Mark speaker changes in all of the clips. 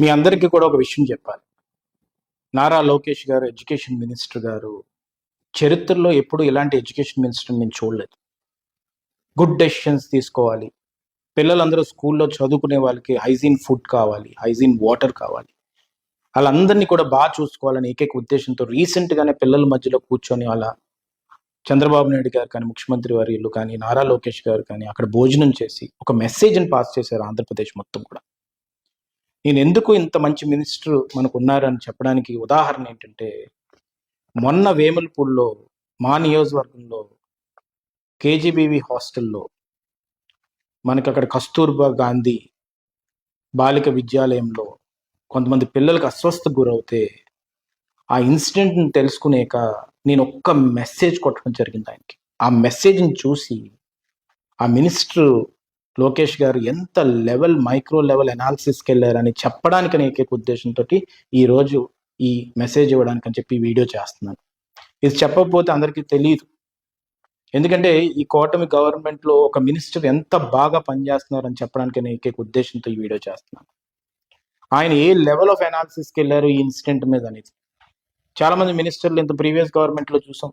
Speaker 1: మీ అందరికీ కూడా ఒక విషయం చెప్పాలి. నారా లోకేష్ గారు ఎడ్యుకేషన్ మినిస్టర్ గారు చరిత్రలో ఎప్పుడు ఇలాంటి ఎడ్యుకేషన్ మినిస్టర్ నేను చూడలేదు. గుడ్ డెసిషన్స్ తీసుకోవాలి. పిల్లలందరూ స్కూల్లో చదువుకునే వాళ్ళకి హైజీన్ ఫుడ్ కావాలి హైజీన్ వాటర్ కావాలి. వాళ్ళందరినీ కూడా బాగా చూసుకోవాలని ఏకైక ఉద్దేశంతో రీసెంట్గానే పిల్లల మధ్యలో కూర్చొని వాళ్ళ చంద్రబాబు నాయుడు గారు కానీ ముఖ్యమంత్రి వర్యులు కానీ నారా లోకేష్ గారు కానీ అక్కడ భోజనం చేసి ఒక మెసేజ్ని పాస్ చేశారు ఆంధ్రప్రదేశ్ మొత్తం కూడా. నేను ఎందుకు ఇంత మంచి మినిస్టర్ మనకు ఉన్నారని చెప్పడానికి ఉదాహరణ ఏంటంటే మొన్న వేములపూడిలో మా నియోజకవర్గంలో కేజీబీవి హాస్టల్లో మనకి అక్కడ కస్తూర్బా గాంధీ బాలిక విద్యాలయంలో కొంతమంది పిల్లలకు అస్వస్థకు గురవుతే ఆ ఇన్సిడెంట్ని తెలుసుకునేక నేను ఒక్క మెసేజ్ కొట్టడం జరిగింది ఆయనకి. ఆ మెసేజ్ని చూసి ఆ మినిస్టర్ లోకేష్ గారు ఎంత లెవెల్ మైక్రో లెవెల్ అనాలిసిస్కి వెళ్ళారని చెప్పడానికి ఏకైక ఉద్దేశంతో ఈ రోజు ఈ మెసేజ్ ఇవ్వడానికి అని చెప్పి వీడియో చేస్తున్నాను. ఇది చెప్పకపోతే అందరికీ తెలియదు ఎందుకంటే ఈ కూటమి గవర్నమెంట్లో ఒక మినిస్టర్ ఎంత బాగా పనిచేస్తున్నారని చెప్పడానికి నేను ఏకైక ఉద్దేశంతో ఈ వీడియో చేస్తున్నాను. ఆయన ఏ లెవెల్ ఆఫ్ అనాలిసిస్కి వెళ్ళారు ఈ ఇన్సిడెంట్ మీద అనేది. చాలా మంది మినిస్టర్లు ఇంత ప్రీవియస్ గవర్నమెంట్లో చూసాం.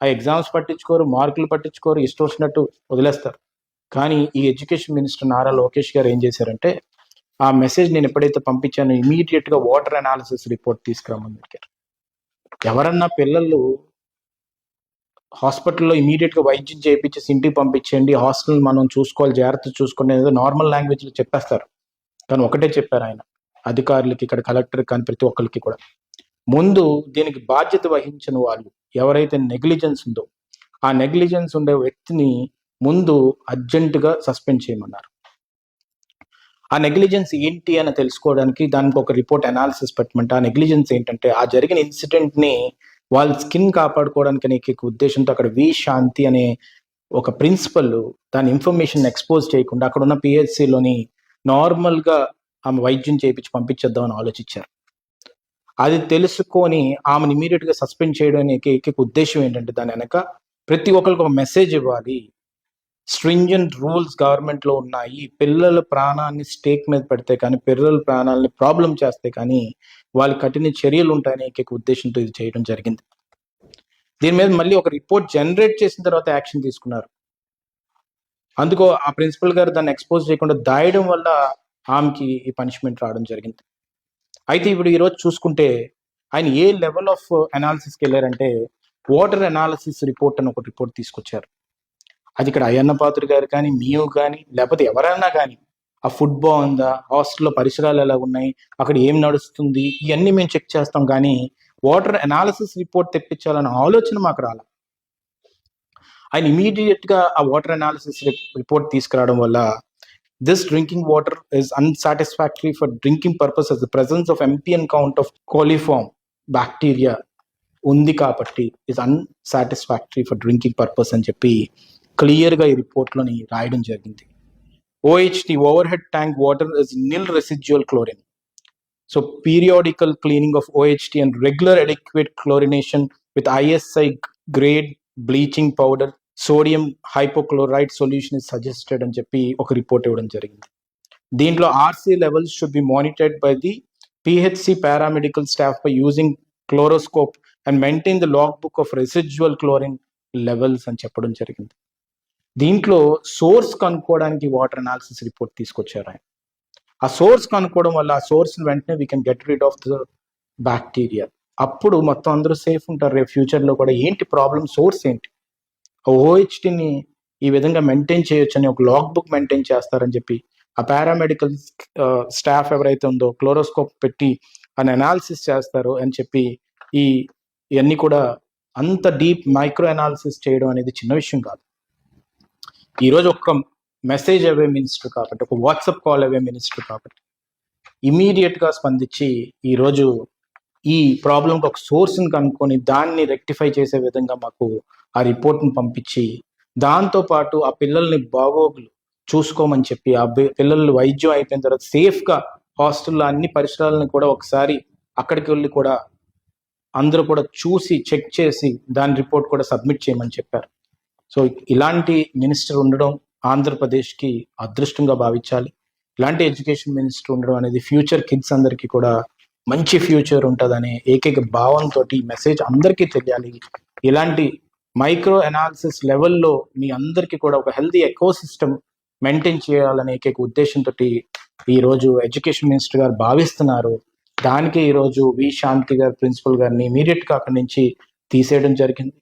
Speaker 1: ఆ ఎగ్జామ్స్ పట్టించుకోరు మార్కులు పట్టించుకోరు ఇష్టం వచ్చినట్టు వదిలేస్తారు. కానీ ఈ ఎడ్యుకేషన్ మినిస్టర్ నారా లోకేష్ గారు ఏం చేశారంటే ఆ మెసేజ్ నేను ఎప్పుడైతే పంపించానో ఇమీడియట్గా వాటర్ అనాలిసిస్ రిపోర్ట్ తీసుకురామని అడిగారు ఎవరన్నా పిల్లలు హాస్పిటల్లో ఇమీడియట్గా వైద్యం చేయించేసి ఇంటికి పంపించండి హాస్టల్ మనం చూసుకోవాలి జాగ్రత్త చూసుకోండి ఏదో నార్మల్ లాంగ్వేజ్లో చెప్పేస్తారు. కానీ ఒకటే చెప్పారు ఆయన అధికారులకి ఇక్కడ కలెక్టర్ కానీ ప్రతి ఒక్కరికి కూడా. ముందు దీనికి బాధ్యత వహించిన వాళ్ళు ఎవరైతే నెగ్లిజెన్స్ ఉందో ఆ నెగ్లిజెన్స్ ఉండే వ్యక్తిని ముందు అర్జెంటుగా సస్పెండ్ చేయమన్నారు. ఆ నెగ్లిజెన్స్ ఏంటి అని తెలుసుకోవడానికి దానికి ఒక రిపోర్ట్ అనాలిసిస్ పెట్టమంటే ఆ నెగ్లిజెన్స్ ఏంటంటే ఆ జరిగిన ఇన్సిడెంట్ని వాళ్ళ స్కిన్ కాపాడుకోవడానికి నీకు ఉద్దేశంతో అక్కడ వి శాంతి అనే ఒక ప్రిన్సిపల్ దాని ఇన్ఫర్మేషన్ ఎక్స్పోజ్ చేయకుండా అక్కడ ఉన్న పిహెచ్సిలోని నార్మల్గా ఆమె వైద్యం చేయించి పంపించేద్దామని ఆలోచించారు. అది తెలుసుకొని ఆమెను ఇమీడియట్గా సస్పెండ్ చేయడానికి ఉద్దేశం ఏంటంటే దాని వెనక ప్రతి ఒక్కరికి ఒక మెసేజ్ ఇవ్వాలి. స్ట్రింజెంట్ రూల్స్ గవర్నమెంట్లో ఉన్నాయి. పిల్లల ప్రాణాన్ని స్టేక్ మీద పెడితే కానీ పిల్లల ప్రాణాలని ప్రాబ్లం చేస్తే కానీ వాళ్ళ కఠిన చర్యలు ఉంటాయని ఏకైక ఉద్దేశంతో ఇది చేయడం జరిగింది. దీని మీద మళ్ళీ ఒక రిపోర్ట్ జనరేట్ చేసిన తర్వాత యాక్షన్ తీసుకున్నారు. అందుకో ఆ ప్రిన్సిపల్ గారు దాన్ని ఎక్స్పోజ్ చేయకుండా దాయడం వల్ల ఆమెకి ఈ పనిష్మెంట్ రావడం జరిగింది. అయితే ఇప్పుడు ఈరోజు చూసుకుంటే ఆయన ఏ లెవెల్ ఆఫ్ అనాలిసిస్కి వెళ్ళారంటే వాటర్ అనాలిసిస్ రిపోర్ట్ అని ఒక రిపోర్ట్ తీసుకొచ్చారు. అది ఇక్కడ అయ్యన్న పాత్ర గారు కానీ మీరు కానీ లేకపోతే ఎవరైనా కానీ ఆ ఫుడ్ బాగుందా? హాస్టల్లో పరిసరాలు ఎలా ఉన్నాయి? అక్కడ ఏం నడుస్తుంది? ఇవన్నీ మేము చెక్ చేస్తాం కానీ వాటర్ అనాలిసిస్ రిపోర్ట్ తెప్పించాలనే ఆలోచన మాకు రాల. ఆయన ఇమీడియట్గా ఆ వాటర్ అనాలిసిస్ రిపోర్ట్ తీసుకురావడం వల్ల this drinking water is unsatisfactory for drinking purpose the presence of MPN count of coliform bacteria ఉంది కాబట్టి is unsatisfactory for drinking purpose అని చెప్పి క్లియర్గా ఈ రిపోర్ట్లోని రాయడం జరిగింది. OHT over head tank water is nil residual chlorine. So periodical cleaning of OHT and regular adequate chlorination with ISI grade bleaching powder sodium hypochlorite solution is suggested అని చెప్పి ఒక రిపోర్ట్ ఇవ్వడం జరిగింది. దీంట్లో RC levels should be monitored by the PHC paramedical staff by using chloroscope and maintain the log book of residual chlorine levels అని చెప్పడం జరిగింది. దీంట్లో సోర్స్ కనుక్కోవడానికి వాటర్ అనాలిసిస్ రిపోర్ట్ తీసుకొచ్చారు ఆయన. ఆ సోర్స్ కనుక్కోవడం వల్ల ఆ సోర్స్ వెంటనే we can get rid of the bacteria అప్పుడు మొత్తం అందరూ సేఫ్ ఉంటారు. రేపు ఫ్యూచర్లో కూడా ఏంటి ప్రాబ్లం సోర్స్ ఏంటి? ఓహెచ్టిని ఈ విధంగా మెయింటైన్ చేయొచ్చు అని ఒక లాగ్ బుక్ మెయింటైన్ చేస్తారని చెప్పి ఆ పారామెడికల్ స్టాఫ్ ఎవరైతే ఉందో క్లోరోస్కోప్ పెట్టి అని అనాలిసిస్ చేస్తారు అని చెప్పి ఈ ఇవన్నీ కూడా అంత డీప్ మైక్రో అనాలిసిస్ చేయడం అనేది చిన్న విషయం కాదు. ఈరోజు ఒక మెసేజ్ అవే మినిస్టర్ కాబట్టి ఒక వాట్సాప్ కాల్ అవే మినిస్టర్ కాబట్టి ఇమీడియట్గా స్పందించి ఈరోజు ఈ ప్రాబ్లంకి ఒక సోర్స్ని కనుక్కొని దాన్ని రెక్టిఫై చేసే విధంగా మాకు ఆ రిపోర్ట్ని పంపించి దాంతో పాటు ఆ పిల్లల్ని బాగోగులు చూసుకోమని చెప్పి ఆ పిల్లలు వైద్యం అయిపోయిన తర్వాత సేఫ్గా హాస్టల్లో అన్ని పరిసరాలను కూడా ఒకసారి అక్కడికి వెళ్ళి కూడా అందరూ కూడా చూసి చెక్ చేసి దాని రిపోర్ట్ కూడా సబ్మిట్ చేయమని చెప్పారు. సో ఇలాంటి మినిస్టర్ ఉండడం ఆంధ్రప్రదేశ్కి అదృష్టంగా భావించాలి. ఇలాంటి ఎడ్యుకేషన్ మినిస్టర్ ఉండడం అనేది ఫ్యూచర్ కిడ్స్ అందరికీ కూడా మంచి ఫ్యూచర్ ఉంటుందనే ఏకైక భావంతో ఈ మెసేజ్ అందరికీ తెలియాలి. ఇలాంటి మైక్రో అనాలిసిస్ లెవెల్లో మీ అందరికీ కూడా ఒక హెల్తీ ఎకో సిస్టమ్ మెయింటైన్ చేయాలనే ఏకైక ఉద్దేశంతో ఈ రోజు ఎడ్యుకేషన్ మినిస్టర్ గారు భావిస్తున్నారు. దానికి ఈ రోజు వి శాంతి గారు ప్రిన్సిపల్ గారిని ఇమీడియట్గా అక్కడి నుంచి తీసేయడం జరిగింది.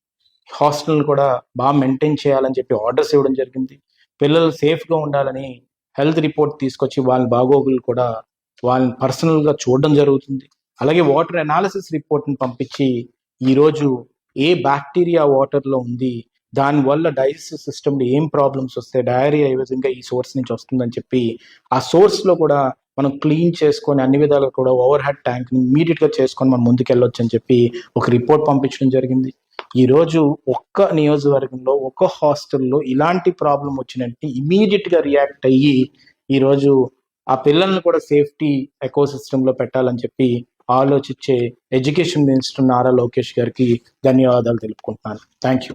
Speaker 1: హాస్టల్ కూడా బాగా మెయింటైన్ చేయాలని చెప్పి ఆర్డర్స్ ఇవ్వడం జరిగింది. పిల్లలు సేఫ్గా ఉండాలని హెల్త్ రిపోర్ట్ తీసుకొచ్చి వాళ్ళ బాగోగులు కూడా వాళ్ళని పర్సనల్గా చూడడం జరుగుతుంది. అలాగే వాటర్ అనాలిసిస్ రిపోర్ట్ని పంపించి ఈ రోజు ఏ బ్యాక్టీరియా వాటర్లో ఉంది దాని వల్ల డైజెస్టివ్ సిస్టమ్ ఏం ప్రాబ్లమ్స్ వస్తాయి డయేరియా ఏ విధంగా ఈ సోర్స్ నుంచి వస్తుందని చెప్పి ఆ సోర్స్లో కూడా మనం క్లీన్ చేసుకొని అన్ని విధాలుగా కూడా ఓవర్ హెడ్ ట్యాంక్ని చేసుకొని మనం ముందుకెళ్ళొచ్చు అని చెప్పి ఒక రిపోర్ట్ పంపించడం జరిగింది. ఈ రోజు ఒక్క నియోజకవర్గంలో ఒక్క హాస్టల్లో ఇలాంటి ప్రాబ్లం వచ్చినట్టు ఇమీడియట్గా రియాక్ట్ అయ్యి ఈ రోజు ఆ పిల్లల్ని కూడా సేఫ్టీ ఎకో సిస్టమ్లో పెట్టాలని చెప్పి ఆలోచించే ఎడ్యుకేషన్ మినిస్టర్ నారా లోకేష్ గారికి ధన్యవాదాలు తెలుపుకుంటున్నాను. Thank you